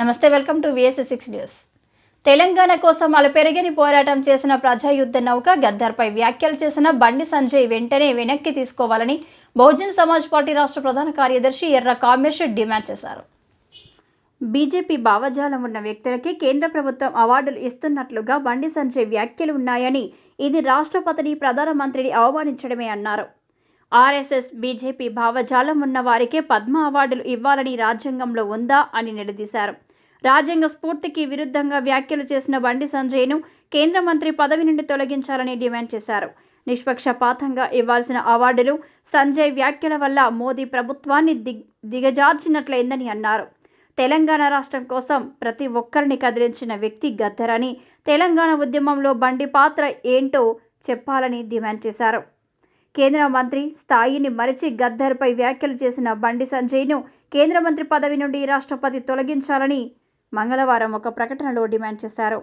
నమస్తే welcome to VSS six news Telangana కోసం అలపెరగని పోరాటం చేసిన ప్రజాయుద్ధ నౌక గద్దర్పై వ్యాఖ్యలు చేసిన బండి సంజయ్ వెంటనే వెనక్కి తీసుకోవాలని బహుజన్ సమాజ్ పార్టీ రాష్ట్ర ప్రధాన కార్యదర్శి ఎర్ర కామేశ్వర్ డిమాండ్ చేశారు. బీజేపీ భావజాలం ఉన్న వ్యక్తులకి కేంద్ర ప్రభుత్వం అవార్డులు ఇస్తున్నట్లుగా బండి సంజయ్ వ్యాఖ్యలు ఉన్నాయని ఇది రాష్ట్రపతిని ప్రధానమంత్రిని అవమానించడమే అన్నారు. ఆర్ఎస్ఎస్ బీజేపీ భావజాలం ఉన్న వారికే పద్మ అవార్డులు ఇవ్వాలని రాజ్యాంగంలో ఉందా అని నిలదీశారు. రాజ్యాంగ స్ఫూర్తికి విరుద్ధంగా వ్యాఖ్యలు చేసిన బండి సంజయ్ను కేంద్ర మంత్రి పదవి నుండి తొలగించాలని డిమాండ్ చేశారు. నిష్పక్షపాతంగా ఇవ్వాల్సిన అవార్డులు సంజయ్ వ్యాఖ్యల వల్ల మోదీ ప్రభుత్వాన్ని దిగ్ దిగజార్చినట్లయిందని అన్నారు. తెలంగాణ రాష్ట్రం కోసం ప్రతి ఒక్కరిని కదిలించిన వ్యక్తి గద్దరని తెలంగాణ ఉద్యమంలో బండి పాత్ర ఏంటో చెప్పాలని డిమాండ్ చేశారు. కేంద్ర మంత్రి స్థాయిని మరిచి గద్దర్పై వ్యాఖ్యలు చేసిన బండి సంజయ్ను కేంద్ర మంత్రి పదవి నుండి రాష్ట్రపతి తొలగించాలని మంగళవారం ఒక ప్రకటనలో డిమాండ్ చేశారు.